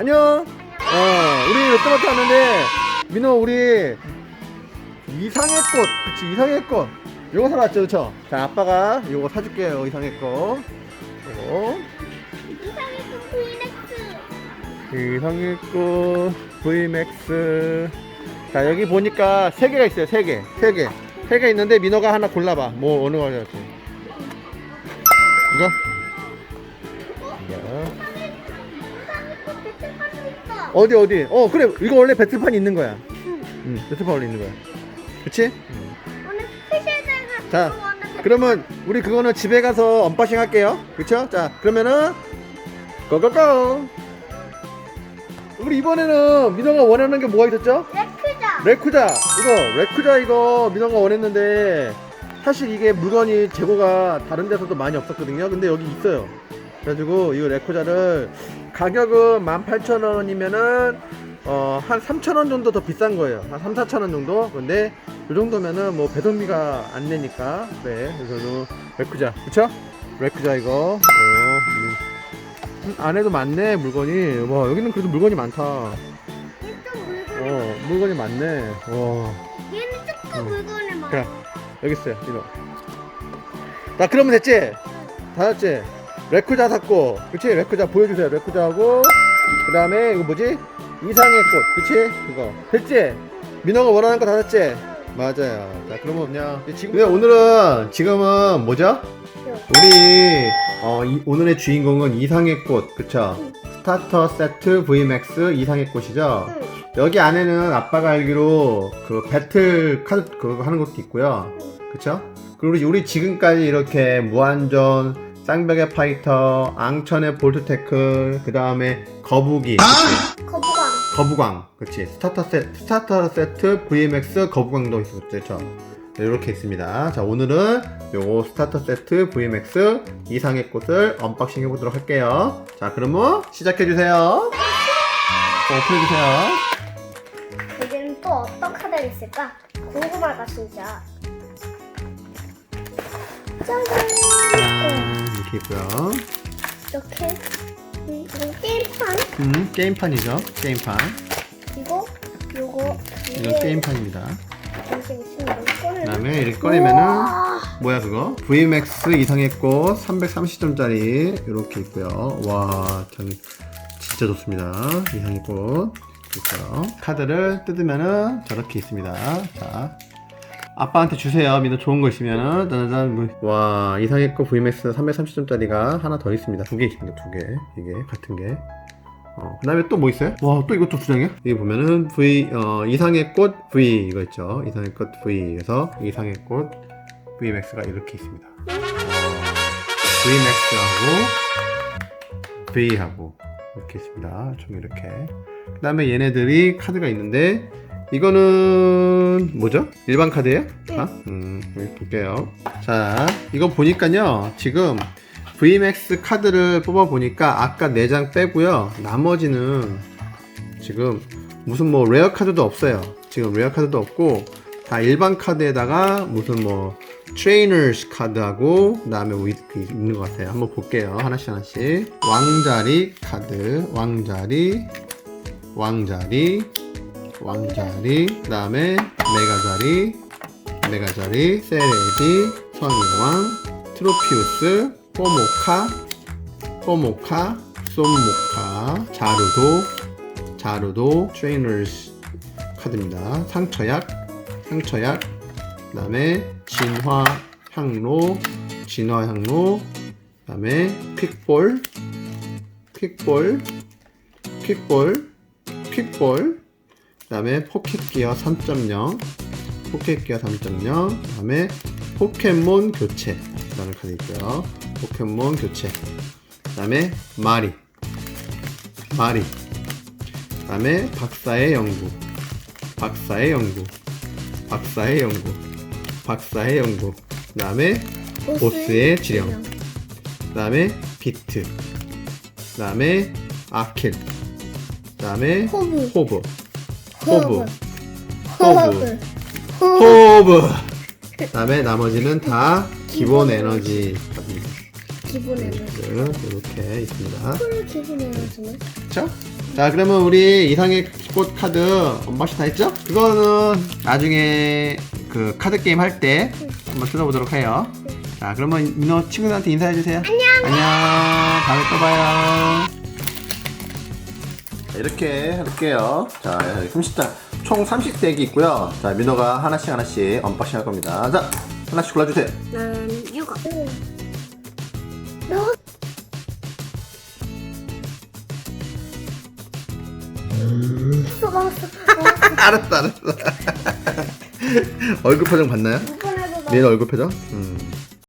안녕. 어, 우리 롯데마트 왔는데 민호 우리 이상의 꽃, 그치 이상의 꽃. 요거 사러 왔죠, 그쵸? 자, 아빠가 요거 사줄게요, 이상의 꽃. 요거. 이상의 V-넥스. 이상의 꽃 VMAX. 자, 여기 보니까 세 개가 있어요, 세 개, 세 개, 세 개 있는데 민호가 하나 골라봐. 뭐 어느 거 할지. 이거? 이거. 어. 어디 어디? 어 그래 이거 원래 배틀판 있는 거야. 응, 배틀판 원래 있는 거야. 그치? 오늘 스페셜 자, 그러면 우리 그거는 집에 가서 언박싱 할게요. 그쵸? 자, 그러면은 고고고. 우리 이번에는 민호가 원하는 게 뭐가 있었죠? 레크자. 레쿠자. 이거 레쿠자 이거 민호가 원했는데 사실 이게 물건이 재고가 다른 데서도 많이 없었거든요. 근데 여기 있어요. 그래가지고 이 레쿠자를 가격은 18,000원이면은 어, 한 3,000원 정도 더 비싼 거예요. 한 3, 4,000원 정도. 근데 이 정도면은 뭐 배송비가 안 내니까. 네. 그래서 레쿠자. 그쵸? 레쿠자 이거. 어, 음. 음, 안에도 많네, 물건이. 와, 여기는 그래도 물건이 많다. 어, 물건이 많네. 와. 얘는 조금 음. 물건을 막. 그래. 여기 있어요, 이거. 자, 그러면 됐지? 다 됐지? 레쿠자 샀고, 그치? 레쿠자 보여주세요. 레쿠자하고, 그 다음에, 이거 뭐지? 이상의 꽃, 그치? 그거. 됐지? 민호가 원하는 거다 샀지? 맞아요. 자, 그러면 그냥. 지금, 네, 오늘은, 지금은 뭐죠? 우리, 어, 이- 오늘의 주인공은 이상의 꽃, 그쵸? 스타터 세트 VMAX 이상의 꽃이죠? 응. 여기 안에는 아빠가 알기로 그 배틀 카드 그거 하는 것도 있고요. 그쵸? 그리고 우리 지금까지 이렇게 무한전, 쌍벽의 파이터, 앙천의 볼트테클, 그 다음에 거북이? 거부감. 거부광, 그치? 스타터 세트, 스타터 세트 VMX 거부광도 있었죠, 그쵸? 네, 이렇게 있습니다. 자, 오늘은 요거 스타터 세트 VMX 이상의 꽃을 언박싱 해보도록 할게요. 자, 그러면 시작해주세요. 오픈해주세요. 여기는 또 어떤 카드가 있을까? 궁금하다 진짜. 짜잔. 짠, 이렇게 있고요. 이렇게. 음, 이건 게임판. 음, 게임판이죠. 게임판. 그리고 요거. 이거 게임판입니다. 잠시 있으면 그 꺼내. 다음에 이렇게 꺼내면은, 우와. 뭐야, 그거? VMAX 이상의 꽃 330점짜리 이렇게 있고요. 와, 참, 진짜 좋습니다. 이상의 꽃. 있어요. 카드를 뜯으면은 저렇게 있습니다. 자. 아빠한테 주세요. 민호 좋은 거 있으면은 짜자잔 뭐- 와 이상의 꽃 VMAX 330점짜리가 하나 더 있습니다. 두 개 있습니다. 두 개. 이게 같은 게. 어, 그 다음에 또 뭐 있어요? 와, 또 이것도 두 장이야? 여기 보면은 V, 어, 이상의 꽃 V 이거 있죠. 이상의 꽃 V. 그래서 이상의 꽃 VMAX가 이렇게 있습니다. VMAX하고 V하고 이렇게 있습니다. 총 이렇게. 그 다음에 얘네들이 카드가 있는데 이거는 뭐죠? 일반 카드예요? 아? 음, 여기 볼게요. 자, 이거 보니까요. 지금 VMAX 카드를 뽑아 보니까 아까 4장 빼고요. 나머지는 지금 무슨 뭐 레어 카드도 없어요. 지금 레어 카드도 없고 다 일반 카드에다가 무슨 뭐 트레이너스 카드하고 그다음에 뭐 이렇게 있는 것 같아요. 한번 볼게요. 하나씩 하나씩. 왕자리 카드, 왕자리, 왕자리, 왕자리, 그 다음에 메가자리, 메가자리, 세레디, 성인왕, 트로피우스, 포모카, 포모카, 솜모카, 자루도, 자루도, 트레이너스 카드입니다. 상처약, 상처약, 그 다음에 진화 향로, 진화 향로, 그 다음에 퀵볼, 퀵볼, 퀵볼, 퀵볼, 그 다음에 포켓기어 3.0, 포켓기어 3.0, 그 다음에 포켓몬 교체, 라는 카드 있고요. 포켓몬 교체, 그 다음에 마리, 마리, 그 다음에 박사의 연구, 박사의 연구, 박사의 연구, 박사의 연구, 그 다음에 보스의 지령. 그 다음에 비트, 그 다음에 아킬, 그 다음에 호브. 호브, 호브, 호브. 호브. 그 다음에 나머지는 다 기본 에너지 값입니다. 기본 에너지. 이렇게 있습니다. 풀 기본 에너지는? 그쵸? 자 그러면 우리 이상의 꽃 카드 언박싱 다 했죠? 그거는 나중에 그 카드 게임 할 때 한번 뜯어보도록 해요. 자 그러면 민호 친구들한테 인사해주세요. 안녕. 안녕. 다음에 또 봐요. 자, 이렇게 할게요. 자, 30장. 총 30덱이 있고요. 자, 민호가 하나씩 하나씩 언박싱 할 겁니다. 자, 하나씩 골라주세요. 난 이거. 너. 알았어, 알았어. 얼굴 표정 봤나요? 이번에도 나. 민호 얼굴 표정? 음.